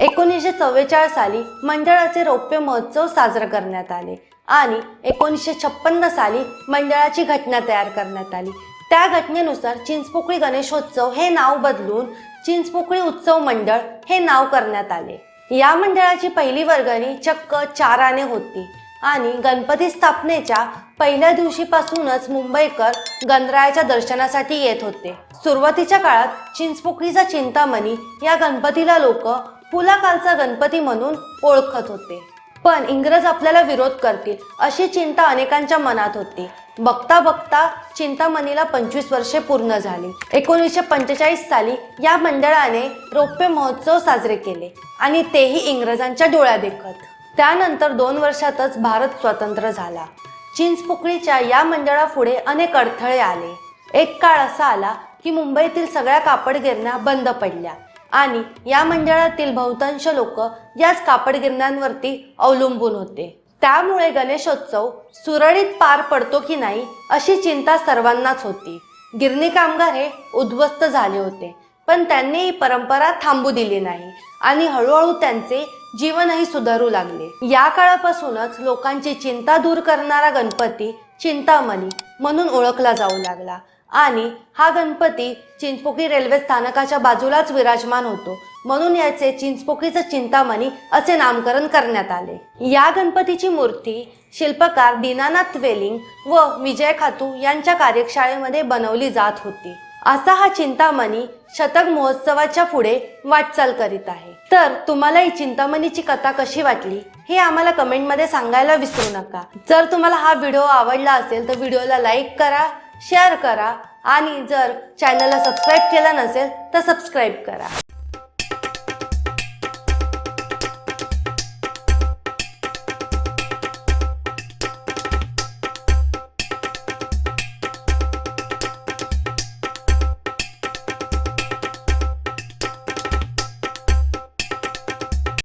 एकोणीसशे चव्वेचाळीस साली मंडळाचे रौप्य महोत्सव साजरा करण्यात आले आणि एकोणीसशे छप्पन्न साली मंडळाची घटना तयार करण्यात आली. त्या घटनेनुसार चिंचपोकळी गणेशोत्सव हे नाव बदलून चिंचपोकळी उत्सव मंडळ हे नाव करण्यात आले. या मंडळाची पहिली वर्गणी चक्क चार आणे होती आणि गणपती स्थापनेच्या पहिल्या दिवशीपासूनच मुंबईकर गणरायाच्या दर्शनासाठी येत होते. सुरुवातीच्या काळात चिंचपोकळीचा चिंतामणी या गणपतीला लोक पुलाकालचा गणपती म्हणून ओळखत होते. पण इंग्रज आपल्याला विरोध करतील अशी चिंता अनेकांच्या मनात होती. बघता बघता चिंतामणीला पंचवीस वर्षे पूर्ण झाली. एकोणीसशे पंचेचाळीस साली या मंडळाने रौप्य महोत्सव साजरे केले आणि तेही इंग्रजांच्या डोळ्या देखत त्यानंतर दोन वर्षातच भारत स्वतंत्र झाला. चिंचपोकळीच्या या मंडळापुढे अनेक अडथळे आले. एक काळ असा आला की मुंबईतील सगळ्या कापड गिरण्या बंद पडल्या. आणि या मंडळातील बहुतांश लोक याच कापड गिरण्यांवरती अवलंबून होते. त्यामुळे गणेशोत्सव सुरळीत पार पडतो की नाही अशी चिंता सर्वांनाच होती. गिरणी कामगार हे उद्ध्वस्त झाले होते पण त्यांनी ही परंपरा थांबू दिली नाही आणि हळूहळू त्यांचे जीवनही सुधारू लागले. या काळापासूनच लोकांची चिंता दूर करणारा गणपती चिंतामणी म्हणून ओळखला जाऊ लागला. आणि हा गणपती चिंचपोकी रेल्वे स्थानकाच्या बाजूलाच विराजमान होतो. म्हणून याचे चिंचपोकीचं चिंतामणी असे नामकरण करण्यात आले. या गणपतीची मूर्ती शिल्पकार दीनानाथ वेलिंग व विजय खातू यांच्या कार्यशाळेमध्ये बनवली जात होती. असा हा चिंतामणी शतक महोत्सवाच्या पुढे वाटचाल करीत आहे. तर तुम्हाला ही चिंतामणीची कथा कशी वाटली हे आम्हाला कमेंटमध्ये सांगायला विसरू नका. जर तुम्हाला हा व्हिडिओ आवडला असेल तर व्हिडिओला लाईक करा शेअर करा आणि जर चॅनलला सबस्क्राईब केला नसेल तर सबस्क्राईब करा.